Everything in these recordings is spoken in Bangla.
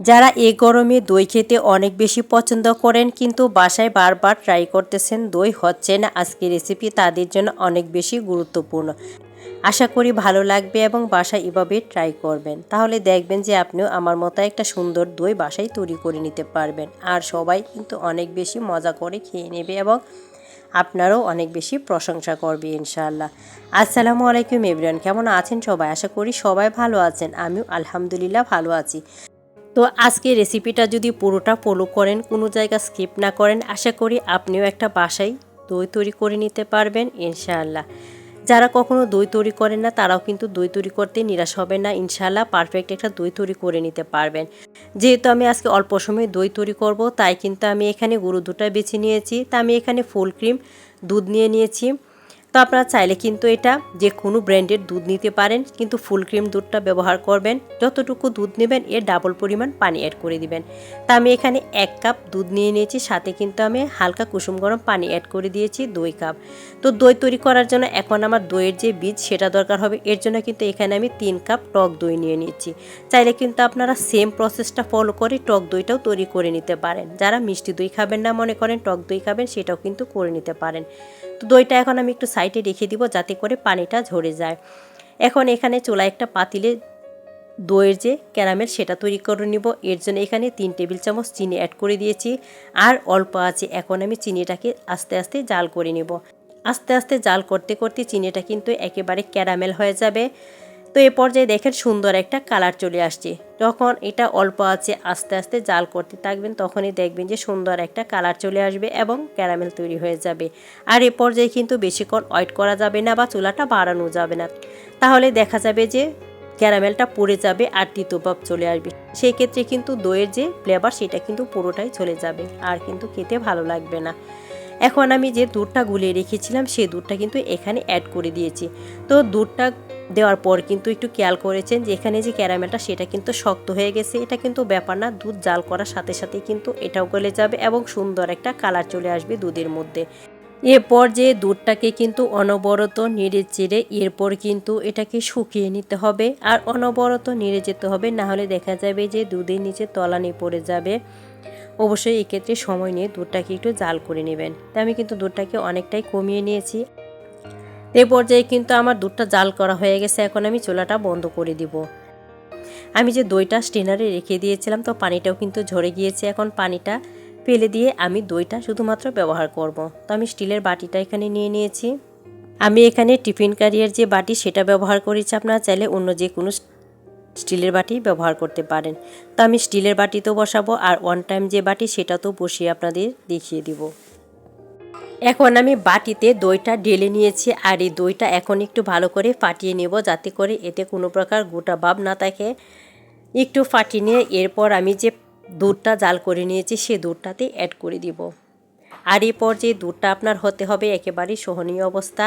যারা এই গরমে দই খেতে অনেক বেশি পছন্দ করেন কিন্তু বাসায় বারবার ট্রাই করতেছেন, দই হচ্ছে না। আজকে রেসিপি তাদের জন্য অনেক বেশি গুরুত্বপূর্ণ। আশা করি ভালো লাগবে এবং বাসায় এভাবে ট্রাই করবেন। তাহলে দেখবেন যে আপনিও আমার মতো একটা সুন্দর দই বাসায় তৈরি করে নিতে পারবেন। আর সবাই কিন্তু অনেক বেশি মজা করে খেয়ে নেবে এবং আপনারও অনেক বেশি প্রশংসা করবে ইনশাআল্লাহ। আসসালামু আলাইকুম এভরিওয়ান, কেমন আছেন সবাই? আশা করি সবাই ভালো আছেন। আমিও আলহামদুলিল্লাহ ভালো আছি। তো আজকে রেসিপিটা যদি পুরোটা ফলো করেন, কোনো জায়গা স্কিপ না করেন, আশা করি আপনিও একটা বাসায় দই তৈরি করে নিতে পারবেন, ইনশাআল্লাহ। যারা কখনো দই তৈরি করেন না, তারাও কিন্তু দই তৈরি করতে নিরাশ হবে না, ইনশাআল্লাহ পারফেক্ট একটা দই তৈরি করে নিতে পারবেন। যেহেতু আমি আজকে অল্প সময়ে দই তৈরি করব, তাই কিন্তু আমি এখানে গরু দুটা বেছে নিয়েছি। তা আমি এখানে ফুল ক্রিম দুধ নিয়ে নিয়েছি। তো আপনারা চাইলে কিন্তু এটা যে কোনো ব্র্যান্ডের দুধ নিতে পারেন, কিন্তু ফুল ক্রিম দুধটা ব্যবহার করবেন। যতটুকু দুধ নেবেন, এর ডাবল পরিমাণ পানি অ্যাড করে দিবেন। তা আমি এখানে এক কাপ দুধ নিয়ে নিয়েছি, সাথে কিন্তু আমি হালকা কুসুম গরম পানি অ্যাড করে দিয়েছি দুই কাপ তো দই তৈরি করার জন্য এখন আমার দইয়ের যে বীজ, সেটা দরকার হবে। এর জন্য কিন্তু এখানে আমি তিন কাপ টক দই নিয়ে নিচ্ছি। চাইলে কিন্তু আপনারা সেম প্রসেসটা ফলো করে টক দইটাও তৈরি করে নিতে পারেন। যারা মিষ্টি দই খাবেন না মনে করেন, টক দই খাবেন, সেটাও কিন্তু করে নিতে পারেন। তো দইটা এখন আমি একটু সাইডে রেখে দিব যাতে করে পানিটা ঝরে যায়। এখন এখানে চুলা একটা পাতিলে দইয়ের যে ক্যারামেল সেটা তৈরি করে নিব। এর জন্য এখানে তিন টেবিল চামচ চিনি অ্যাড করে দিয়েছি। আর অল্প আছে, এখন আমি চিনিটাকে আস্তে আস্তে জাল করে নিব। আস্তে আস্তে জাল করতে করতে চিনিটা কিন্তু একেবারে ক্যারামেল হয়ে যাবে। তো এ পর্যায়ে দেখেন সুন্দর একটা কালার চলে আসছে। যখন এটা অল্প আছে, আস্তে আস্তে জাল করতে থাকবেন, তখনই দেখবেন যে সুন্দর একটা কালার চলে আসবে এবং ক্যারামেল তৈরি হয়ে যাবে। আর এ পর্যায়ে কিন্তু বেশিক্ষণ ওয়েট করা যাবে না বা চুলাটা বাড়ানো যাবে না। তাহলে দেখা যাবে যে ক্যারামেলটা পড়ে যাবে আর তিতোভাব চলে আসবে। সেই ক্ষেত্রে কিন্তু দইয়ের যে ফ্লেভার সেটা কিন্তু পুরোটাই চলে যাবে, আর কিন্তু খেতে ভালো লাগবে না। এখন আমি যে দুধটা গুলিয়ে রেখেছিলাম সেই দুধটা কিন্তু এখানে অ্যাড করে দিয়েছি। তো দুধটা দেওয়ার পর কিন্তু একটু খেয়াল করেছেন যে এখানে যে ক্যারামেলটা, সেটা কিন্তু শক্ত হয়ে গেছে। এটা কিন্তু ব্যাপার না, দুধ জাল করার সাথে সাথে কিন্তু এটাও গলে যাবে এবং সুন্দর একটা কালার চলে আসবে দুধের মধ্যে। এরপর যে দুধটাকে কিন্তু অনবরত নেড়ে চেড়ে, এরপর কিন্তু এটাকে শুকিয়ে নিতে হবে। আর অনবরত নেড়ে যেতে হবে, না হলে দেখা যাবে যে দুধের নিচে তলানি পড়ে যাবে। অবশ্যই এক্ষেত্রে সময় নিয়ে দুধটাকে একটু জাল করে নেবেন। তো আমি কিন্তু দুধটাকে অনেকটাই কমিয়ে নিয়েছি। এ পর্যায়ে কিন্তু আমার দুধটা জাল করা হয়ে গেছে, এখন আমি চুলাটা বন্ধ করে দিব। আমি যে দইটা স্টেনারে রেখে দিয়েছিলাম, তো পানিটাও কিন্তু ঝরে গিয়েছে। এখন পানিটা ফেলে দিয়ে আমি দইটা শুধুমাত্র ব্যবহার করব। তো আমি স্টিলের বাটিটা এখানে নিয়ে নিয়েছি। আমি এখানে টিফিন কারিয়ার যে বাটি, সেটা ব্যবহার করেছি। আপনারা চাইলে অন্য যে কোনো স্টিলের বাটি ব্যবহার করতে পারেন। তো আমি স্টিলের বাটিতেও বসাবো, আর ওয়ান টাইম যে বাটি, সেটা তো বসিয়ে আপনাদের দেখিয়ে দিব। এখন আমি বাটিতে দইটা ঢেলে নিয়েছি আর এই দইটা এখন একটু ভালো করে ফাটিয়ে নেব যাতে করে এতে কোনো প্রকার গোটা ভাব না থাকে। একটু ফাটিয়ে নিয়ে এরপর আমি যে দুধটা জাল করে নিয়েছি সে দুধটাতে অ্যাড করে দিব। আর এই পর্যায়ে দুধটা আপনার হতে হবে, একেবারেই সহনীয় অবস্থা।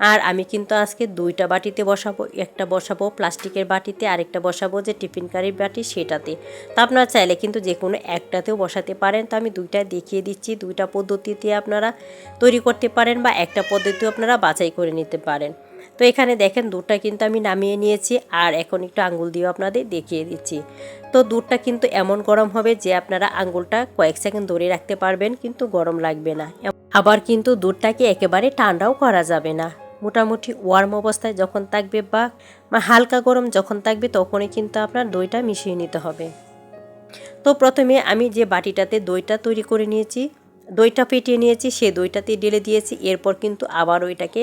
আর আমি কিন্তু আজকে দুইটা বাটিতে বসাবো, একটা বসাবো প্লাস্টিকের বাটিতে, আরেকটা বসাবো যে টিফিন কারির বাটি সেটাতে। তো আপনারা চাইলে কিন্তু যে কোনো একটাতেও বসাতে পারেন। তো আমি দুইটা দেখিয়ে দিচ্ছি, দুইটা পদ্ধতিতে আপনারা তৈরি করতে পারেন বা একটা পদ্ধতিও আপনারা বাছাই করে নিতে পারেন। তো এখানে দেখেন দুধটা কিন্তু আমি নামিয়ে নিয়েছি আর এখন একটু আঙ্গুল দিয়েও আপনাদের দেখিয়ে দিচ্ছি। তো দুধটা কিন্তু এমন গরম হবে যে আপনারা আঙ্গুলটা কয়েক সেকেন্ড ধরে রাখতে পারবেন, কিন্তু গরম লাগবে না। আবার কিন্তু দুধটাকে একেবারে ঠান্ডাও করা যাবে না। মোটামুটি ওয়ার্ম অবস্থায় যখন থাকবে বা হালকা গরম যখন থাকবে তখনই কিন্তু আপনার দইটা মিশিয়ে নিতে হবে। তো প্রথমে আমি যে বাটিটাতে দইটা তৈরি করে নিয়েছি, দইটা ফেটিয়ে নিয়েছি, সে দইটাতে ঢেলে দিয়েছি, এরপর কিন্তু আবার ওইটাকে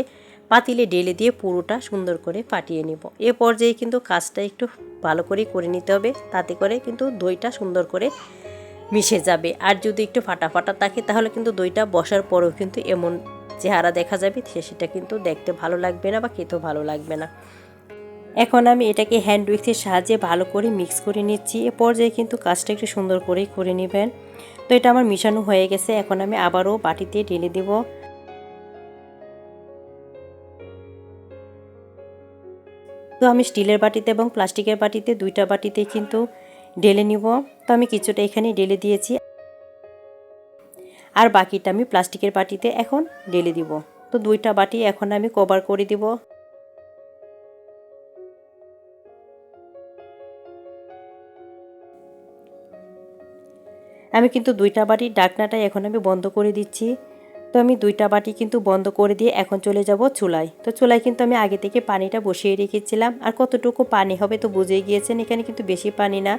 পাতিলে ঢেলে দিয়ে পুরোটা সুন্দর করে ফাটিয়ে নিব। এ পর্যায়ে কিন্তু কাজটা একটু ভালো করে করে নিতে হবে। তাতে করে কিন্তু দইটা সুন্দর করে মিশে যাবে। আর যদি একটু ফাটা ফাটা থাকে, তাহলে কিন্তু দইটা বসার পরেও কিন্তু এমন চেহারা দেখা যাবে সেটা কিন্তু দেখতে ভালো লাগবে না বা খেতেও ভালো লাগবে না। এখন আমি এটাকে হ্যান্ড উইক্সের সাহায্যে ভালো করে মিক্স করে নিচ্ছি। এ পর্যায়ে কিন্তু কাজটা একটু সুন্দর করেই করে নেবেন। তো এটা আমার মিশানো হয়ে গেছে। এখন আমি আবারও বাটিতে ঢেলে দেবো। তো আমি স্টিলের বাটিতে এবং প্লাস্টিকের বাটিতে দুইটা বাটিতে কিন্তু ডেলে নিব। তো আমি কিছুটা এখানে ডেলে দিয়েছি। আর বাকিটা আমি প্লাস্টিকের বাটিতে এখন ডেলে দিব। তো দুইটা বাটি এখন আমি কভার করে দিব। আমি কিন্তু দুইটা বাটির ডাকনাটাই এখন আমি বন্ধ করে দিচ্ছি। তো আমি দুইটা বাটি কিন্তু বন্ধ করে দিয়ে এখন চলে যাব চুলায়। তো চুলায় কিন্তু আমি আগে থেকে পানিটা বসিয়ে রেখেছিলাম। আর কতটুকু পানি হবে তো বুঝে গিয়েছেন, এখানে কিন্তু বেশি পানি না,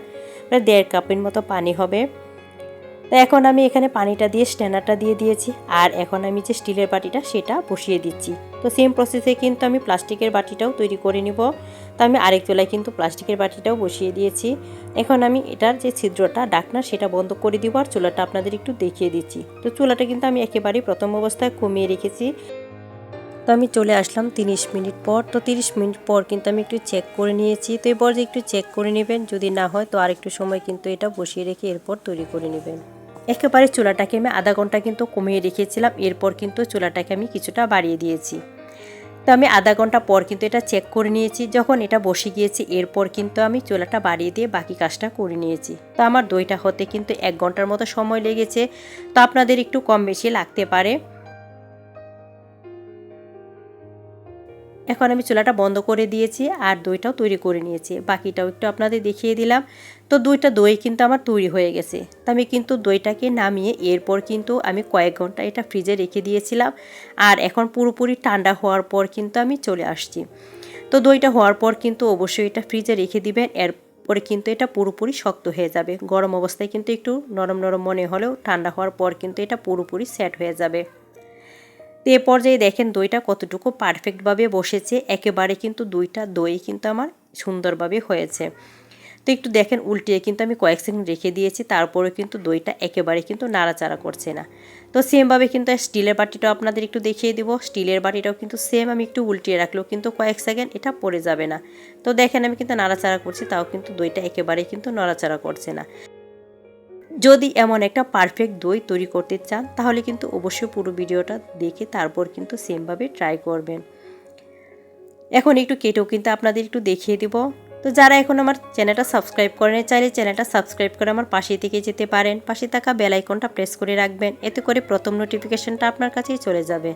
প্রায় দেড় কাপের মতো পানি হবে। তো এখন আমি এখানে পানিটা দিয়ে স্ট্যান্ডারটা দিয়ে দিয়েছি, আর এখন আমি যে স্টিলের বাটিটা সেটা বসিয়ে দিচ্ছি। তো সেম প্রসেসে কিন্তু আমি প্লাস্টিকের বাটিটাও তৈরি করে নিব। তো আমি আরেক চুলায় কিন্তু প্লাস্টিকের বাটিটাও বসিয়ে দিয়েছি। এখন আমি এটার যে ছিদ্রটা, ডাকনা, সেটা বন্ধ করে দিব আর চুলাটা আপনাদের একটু দেখিয়ে দিচ্ছি। তো চুলাটা কিন্তু আমি একেবারেই প্রথম অবস্থায় কমিয়ে রেখেছি। তো আমি চলে আসলাম তিরিশ মিনিট পর। তো তিরিশ মিনিট পর কিন্তু আমি একটু চেক করে নিয়েছি। তো এরপর যে একটু চেক করে নেবেন, যদি না হয় তো আরেকটু সময় কিন্তু এটা বসিয়ে রেখে এরপর তৈরি করে নেবেন। একেবারে চুলাটাকে আমি আধা ঘণ্টা কিন্তু কমিয়ে রেখেছিলাম। এরপর কিন্তু চুলাটাকে আমি কিছুটা বাড়িয়ে দিয়েছি। তো আমি আধা ঘণ্টা পর কিন্তু এটা চেক করে নিয়েছি। যখন এটা বসে গিয়েছে, এরপর কিন্তু আমি চোলাটা বাড়িয়ে দিয়ে বাকি কাজটা করে নিয়েছি। তো আমার দইটা হতে কিন্তু এক ঘণ্টার মতো সময় লেগেছে। তো আপনাদের একটু কম বেশি লাগতে পারে। এখন আমি চুলাটা বন্ধ করে দিয়েছি আর দইটাও তৈরি করে নিয়েছি। বাকিটাও একটু আপনাদের দেখিয়ে দিলাম। তো দুইটা দই কিন্তু আমার তৈরি হয়ে গেছে। তো আমি কিন্তু দইটাকে নামিয়ে এরপর কিন্তু আমি কয়েক ঘণ্টা এটা ফ্রিজে রেখে দিয়েছিলাম আর এখন পুরোপুরি ঠান্ডা হওয়ার পর কিন্তু আমি চলে আসছি। তো দইটা হওয়ার পর কিন্তু অবশ্যই এটা ফ্রিজে রেখে দিবেন এর পরে কিন্তু এটা পুরোপুরি শক্ত হয়ে যাবে। গরম অবস্থায় কিন্তু একটু নরম নরম মনে হলেও ঠান্ডা হওয়ার পর কিন্তু এটা পুরোপুরি সেট হয়ে যাবে। তো এ পর্যায়ে দেখেন দইটা কতটুকু পারফেক্টভাবে বসেছে। একেবারে কিন্তু দুইটা দই কিন্তু আমার সুন্দরভাবে হয়েছে। তো একটু দেখেন উল্টিয়ে কিন্তু আমি কয়েক সেকেন্ড রেখে দিয়েছি তারপরে কিন্তু দইটা একেবারে কিন্তু নাড়াচাড়া করছে না। তো সেমভাবে কিন্তু স্টিলের বাটিটাও আপনাদের একটু দেখিয়ে দিব। স্টিলের বাটিটাও কিন্তু সেম আমি একটু উল্টিয়ে রাখলেও কিন্তু কয়েক সেকেন্ড এটা পড়ে যাবে না। তো দেখেন আমি কিন্তু নাড়াচাড়া করছি, তাও কিন্তু দইটা একেবারে কিন্তু নড়াচাড়া করছে না। যদি এমন একটা পারফেক্ট দই তৈরি করতে চান, তাহলে কিন্তু অবশ্যই পুরো ভিডিওটা দেখে তারপর কিন্তু সেমভাবে ট্রাই করবেন। এখন একটু কেটেও কিন্তু আপনাদের একটু দেখিয়ে দিব। তো যারা এখন আমার চ্যানেলটা সাবস্ক্রাইব করেন চাইলে চ্যানেলটা সাবস্ক্রাইব করে আমার পাশে থেকে যেতে পারেন। পাশে থাকা বেল আইকনটা প্রেস করে রাখবেন। এতে করে প্রথম নোটিফিকেশনটা আপনার কাছেই চলে যাবে।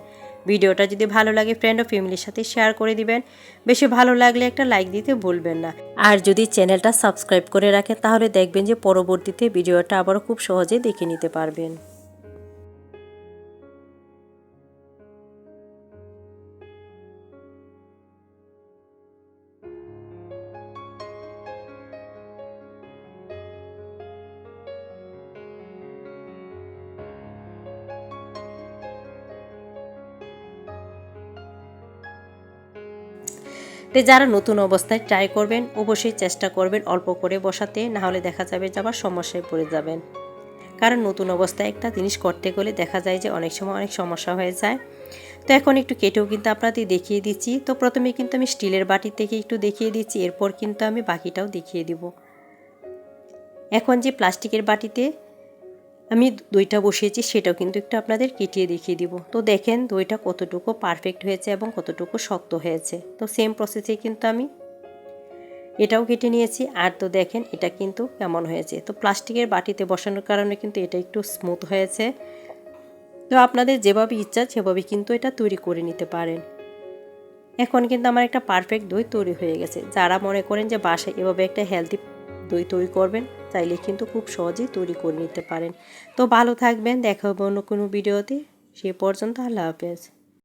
ভিডিওটা যদি ভালো লাগে ফ্রেন্ড ও ফ্যামিলির সাথে শেয়ার করে দিবেন। বেশি ভালো লাগলে একটা লাইক দিতে ভুলবেন না। আর যদি চ্যানেলটা সাবস্ক্রাইব করে রাখেন, তাহলে দেখবেন যে পরবর্তীতে ভিডিওটা আবারও খুব সহজে দেখে নিতে পারবেন। তো যারা নতুন অবস্থায় ট্রাই করবেন, অবশ্যই চেষ্টা করবেন অল্প করে বসাতে, না হলে দেখা যাবে যে আবার সমস্যায় পড়ে যাবেন। কারণ নতুন অবস্থায় একটা জিনিস করতে গেলে দেখা যায় যে অনেক সময় অনেক সমস্যা হয়ে যায়। তো এখন একটু কেটেও কিন্তু আপনাদের দেখিয়ে দিচ্ছি। তো প্রথমে কিন্তু আমি স্টিলের বাটি থেকে একটু দেখিয়ে দিচ্ছি, এরপর কিন্তু আমি বাকিটাও দেখিয়ে দিব। এখন যে প্লাস্টিকের বাটিতে আমি দইটা বসিয়েছি, সেটাও কিন্তু একটু আপনাদের কেটিয়ে দেখিয়ে দিব। তো দেখেন, দইটা কতটুকু পারফেক্ট হয়েছে এবং কতটুকু শক্ত হয়েছে। তো সেম প্রসেসে কিন্তু আমি এটাও কেটে নিয়েছি। আর তো দেখেন, এটা কিন্তু কেমন হয়েছে। তো প্লাস্টিকের বাটিতে বসানোর কারণে কিন্তু এটা একটু স্মুথ হয়েছে। তো আপনাদের যেভাবে ইচ্ছা, সেভাবে কিন্তু এটা তৈরি করে নিতে পারেন। এখন কিন্তু আমার একটা পারফেক্ট দই তৈরি হয়ে গেছে। যারা মনে করেন যে বাসায় এভাবে একটা হেলদি দই তৈরি করবেন, চাইলে কিন্তু খুব সহজেই তৈরি করে নিতে পারেন। তো ভালো থাকবেন, দেখা হবে অন্য কোনো ভিডিওতে। সে পর্যন্ত আল্লাহ হাফেজ।